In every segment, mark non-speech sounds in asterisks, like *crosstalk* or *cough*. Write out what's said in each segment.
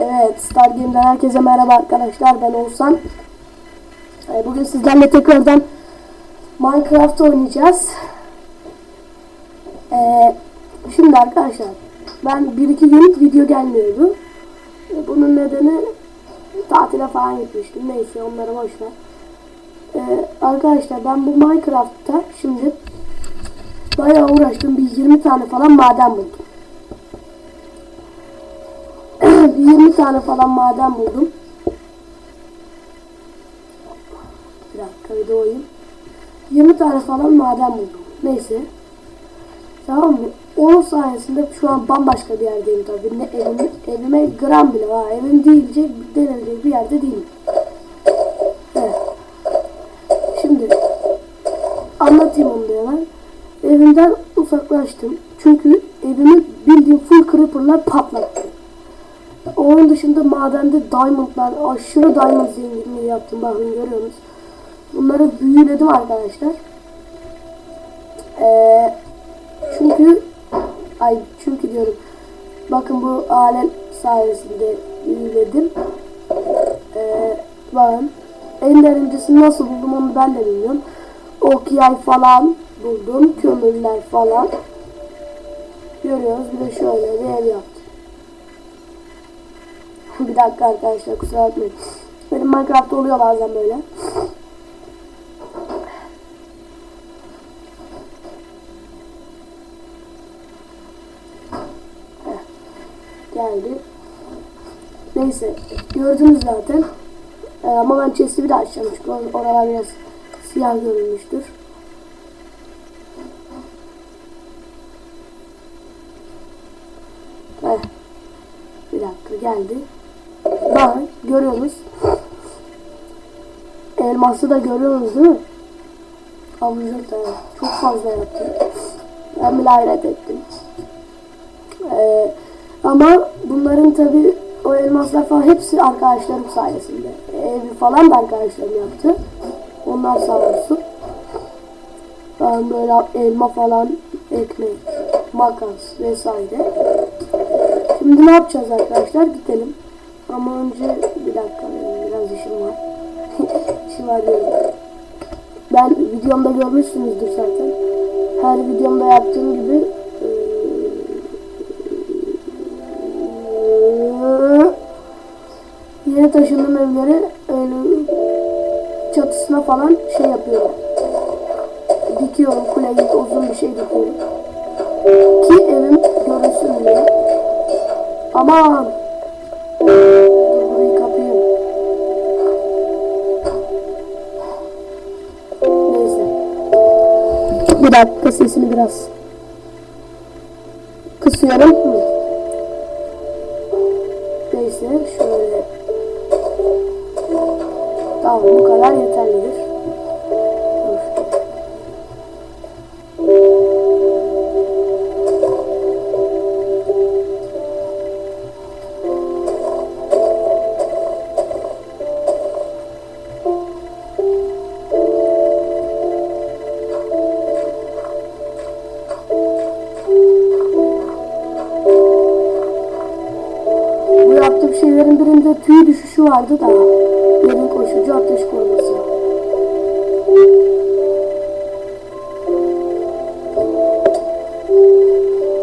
Evet, Star Game'den herkese merhaba arkadaşlar. Ben Oğuzhan. Ee, Bugün sizlerle tekrardan Minecraft oynayacağız. Ee, şimdi arkadaşlar, ben 1-2 gün video gelmiyordu. Ee, Bunun nedeni tatile falan gitmiştim. Neyse onları boş ver. Ee, arkadaşlar ben bu Minecraft'ta şimdi bayağı uğraştım. Bir 20 tane falan maden buldum. Bir 20 tane falan maden buldum. Bir dakika bir doğayım. 20 tane falan maden buldum. Neyse. Tamam mı? Onun sayesinde şu an bambaşka bir yerdeyim tabii. Ne evime, evime gram bile var. Evim değilce denilecek bir yerde değilim. Evet. Şimdi anlatayım onu da hemen. Evimden uzaklaştım. Çünkü evimi bildiğim full creeper'lar patlattı. Onun dışında madende diamondlar, aşırı diamond zenginliği yaptım. Bakın görüyorsunuz. Bunları büyüledim arkadaşlar. Ee, çünkü ay çünkü diyorum. Bakın bu alet sayesinde büyüledim. Ee, bakın. En derincisini nasıl buldum onu ben de bilmiyorum. Ok yay falan buldum. Kömürler falan. Görüyoruz. Bir de şöyle bir ev yaptım. Bir dakika arkadaşlar kusura bakmayın. Benim Minecraft'ta oluyor bazen böyle. Geldi. Neyse gördünüz zaten. Ee, ama ben chest'i bir daha açacağım çünkü or- oralar biraz siyah görünmüştür. Heh. Bir dakika geldi. Bak görüyorsunuz. Elması da görüyorsunuz değil mi? Avucuk da çok fazla yaptı. Ben bile hayret ettim. Ee, ama bunların tabi o elmaslar falan hepsi arkadaşlarım sayesinde. Evi falan da arkadaşlarım yaptı. Onlar sağ olsun. Ben böyle elma falan ekmek, makas vesaire. Şimdi ne yapacağız arkadaşlar? Gidelim. Ama önce dakika biraz işim var. *laughs* işim var diyorum. Ben videomda görmüşsünüzdür zaten. Her videomda yaptığım gibi yeni taşındığım evleri çatısına falan şey yapıyorum. Dikiyorum kule gibi uzun bir şey dikiyorum. Ki evim görünsün diye. Aman. Dakika sesini biraz kısıyorum. Neyse şöyle. Tamam bu kadar yeterlidir. Şeylerin birinde tüy düşüşü vardı da. Yerin koşucu ateş koruması.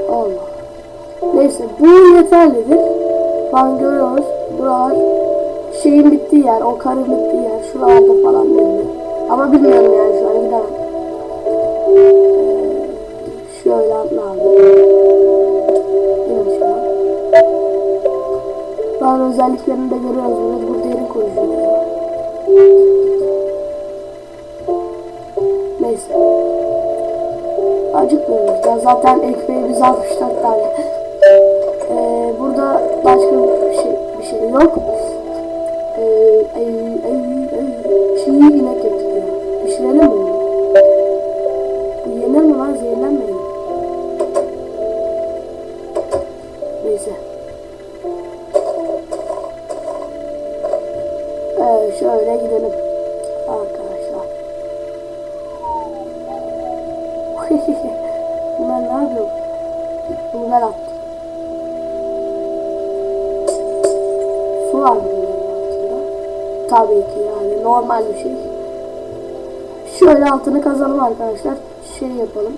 Allah. Neyse bu yeterlidir. Ben görüyoruz. Buralar şeyin bittiği yer, o karın bittiği yer. Şuralarda falan belli. Ama bilmiyorum yani şu an gidemem. Bazı özelliklerini de görüyoruz burada. Yerin koyucu. Neyse. Acıkmıyoruz da zaten ekmeği biz 64 tane. Ee, burada başka bir şey, bir şey yok. Ee, ay, ay, ay, çiğ inek ettik ya. Pişirelim mi? Bu yenir mi lan? Zehirlenmeyin. Şöyle gidelim arkadaşlar. *laughs* Bunlar ne yapıyor? Bunu ben attım. var bunların altında? Tabii ki yani normal bir şey. Şöyle altını kazalım arkadaşlar. Şey yapalım.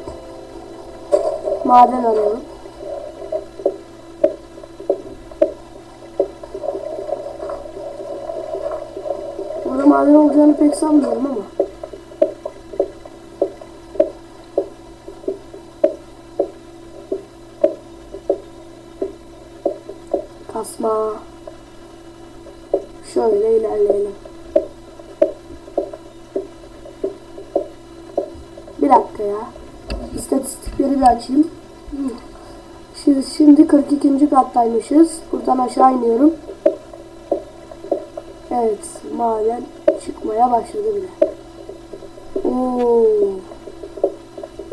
Maden arayalım. Maden olacağını pek sanmıyorum ama. Kasma. Şöyle ilerleyelim. Bir dakika ya. İstatistikleri bir açayım. Şimdi, şimdi 42. kattaymışız. Buradan aşağı iniyorum. Evet, maden çıkmaya başladı bile. Oo.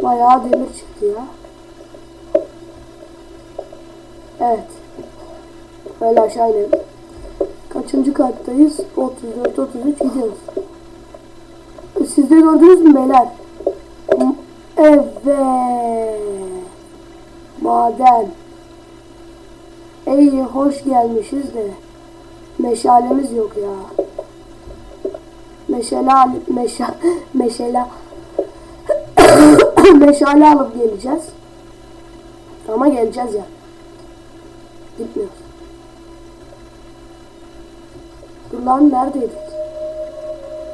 Bayağı demir çıktı ya. Evet. Böyle aşağı inelim. Kaçıncı kattayız? 34, 33 gidiyoruz. Siz de gördünüz mü beyler? Evet. Maden. Ey hoş gelmişiz de. Meşalemiz yok ya. Meşale al- meşa meşale *coughs* meşale alıp geleceğiz. Ama geleceğiz ya. Gitmiyoruz. Dur lan neredeydik?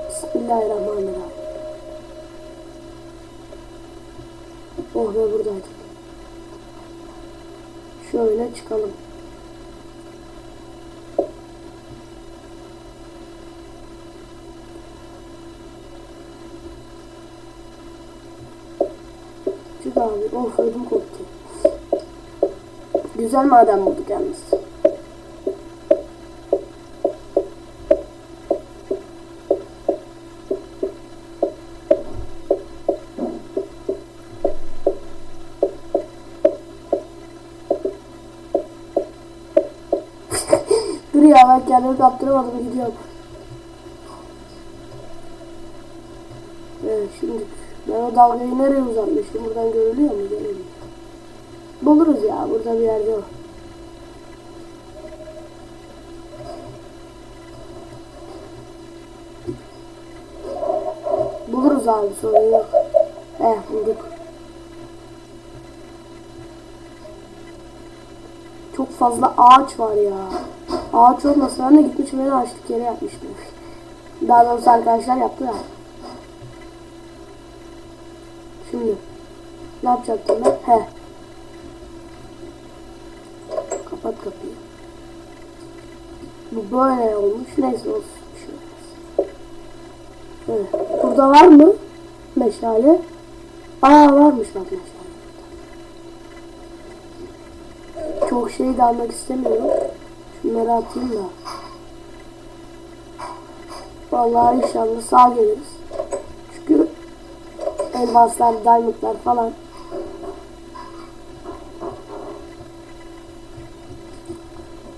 Bismillahirrahmanirrahim. Oh be buradaydık. Şöyle çıkalım. Abi. Of ödüm koptu. Güzel maden bulduk yalnız. Dur ya ben kendimi kaptıramadım gidiyorum. Evet şimdi ben o dalgayı nereye uzatmıştım? Buradan görülüyor mu? Görülüyor. Buluruz ya burada bir yerde o. Buluruz abi sorun yok. Eh bulduk. Çok fazla ağaç var ya. Ağaç olmasa ben de gitmişim beni açlık yere yapmıştım. Daha doğrusu arkadaşlar yaptı ya. Şimdi ne yapacaktım ben? He. Kapat kapıyı. Bu böyle olmuş. Neyse olsun. Şey. Evet. Burada var mı? Meşale. Aa varmış bak meşale. Çok şey de almak istemiyorum. Şunları atayım da. Vallahi inşallah sağ geliriz. Elmaslar, diamondlar falan.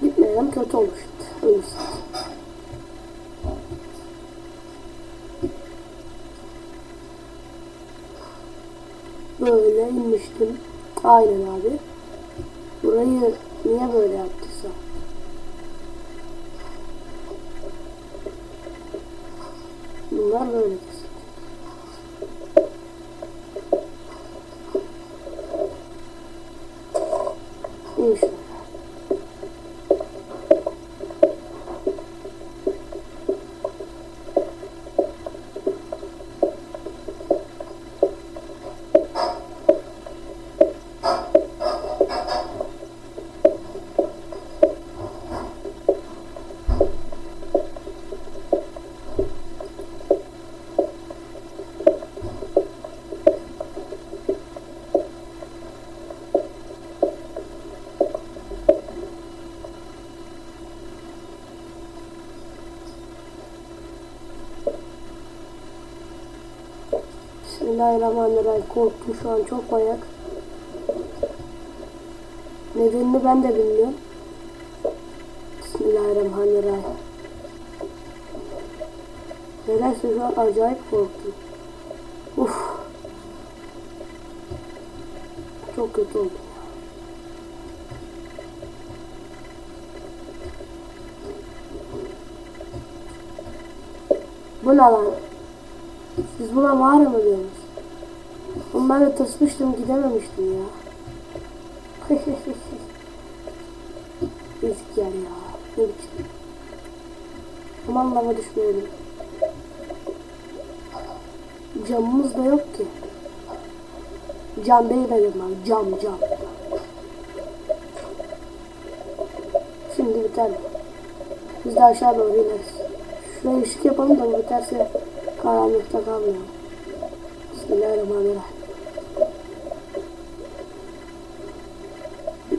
Gitmeyelim kötü olur. Ölürsün. Böyle inmiştim. Aynen abi. Burayı niye böyle yaptıysa. Bunlar böyle kesin. İnşallah. Bismillahirrahmanirrahim. Korktum şu an çok manyak. Nedenini ben de bilmiyorum. Bismillahirrahmanirrahim. Nedense şu an acayip korktum. Uf. Çok kötü oldu. Bu ne lan? Siz buna mağara mı diyorsunuz? Oğlum ben de tırsmıştım gidememiştim ya. *laughs* Ezik yer ya. Ne biçim. Aman lava düşmeyelim. Camımız da yok ki. Cam değil dedim ben. Cam cam. Şimdi biter? Biz de aşağı doğru ineriz. Şuraya ışık yapalım da biterse karanlıkta kalmayalım. Bismillahirrahmanirrahim.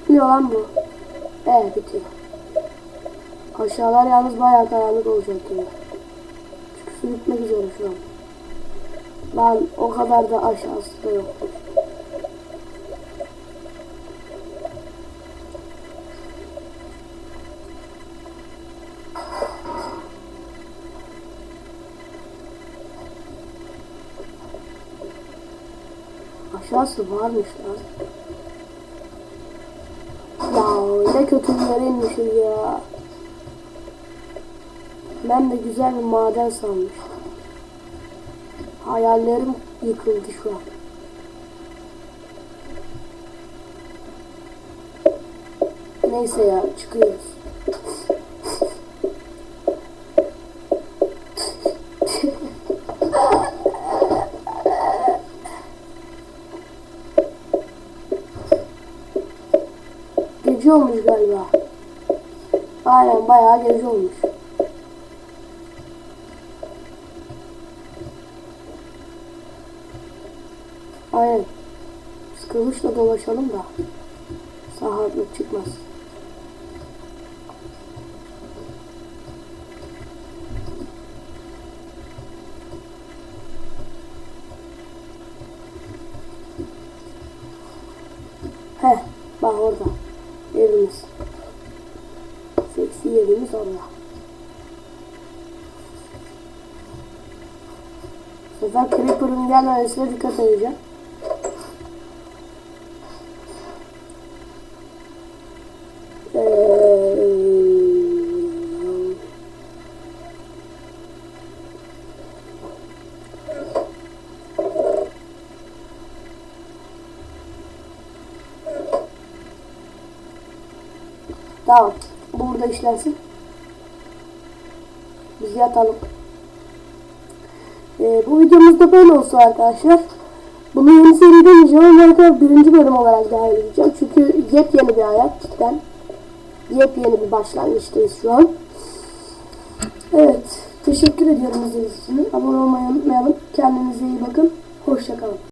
Bitmiyor lan bu. Evet bitiyor. Aşağılar yalnız bayağı karanlık olacak gibi. Çünkü su bitmek üzere şu an. Lan o kadar da aşağısı da yoktur. Aşağısı varmış lan. Ne kötü inmişim ya. Ben de güzel bir maden sanmıştım. Hayallerim yıkıldı şu an. Neyse ya çıkıyoruz. Gece olmuş galiba. Aynen bayağı gece olmuş. Aynen. Biz kılıçla dolaşalım da sahatlık çıkmaz. Bu sefer Creeper'ın gelmemesine dikkat edeceğim. Tamam. Burada işlensin. Biz yatalım. E, bu videomuz da böyle olsun arkadaşlar. Bunu yeni seri demeyeceğim ama arkadaşlar birinci bölüm olarak dahil edeceğim. Çünkü yepyeni bir hayat cidden. Yepyeni bir başlangıçtayız şu an. Evet. Teşekkür ediyorum izlediğiniz. Abone olmayı unutmayalım. Kendinize iyi bakın. Hoşçakalın.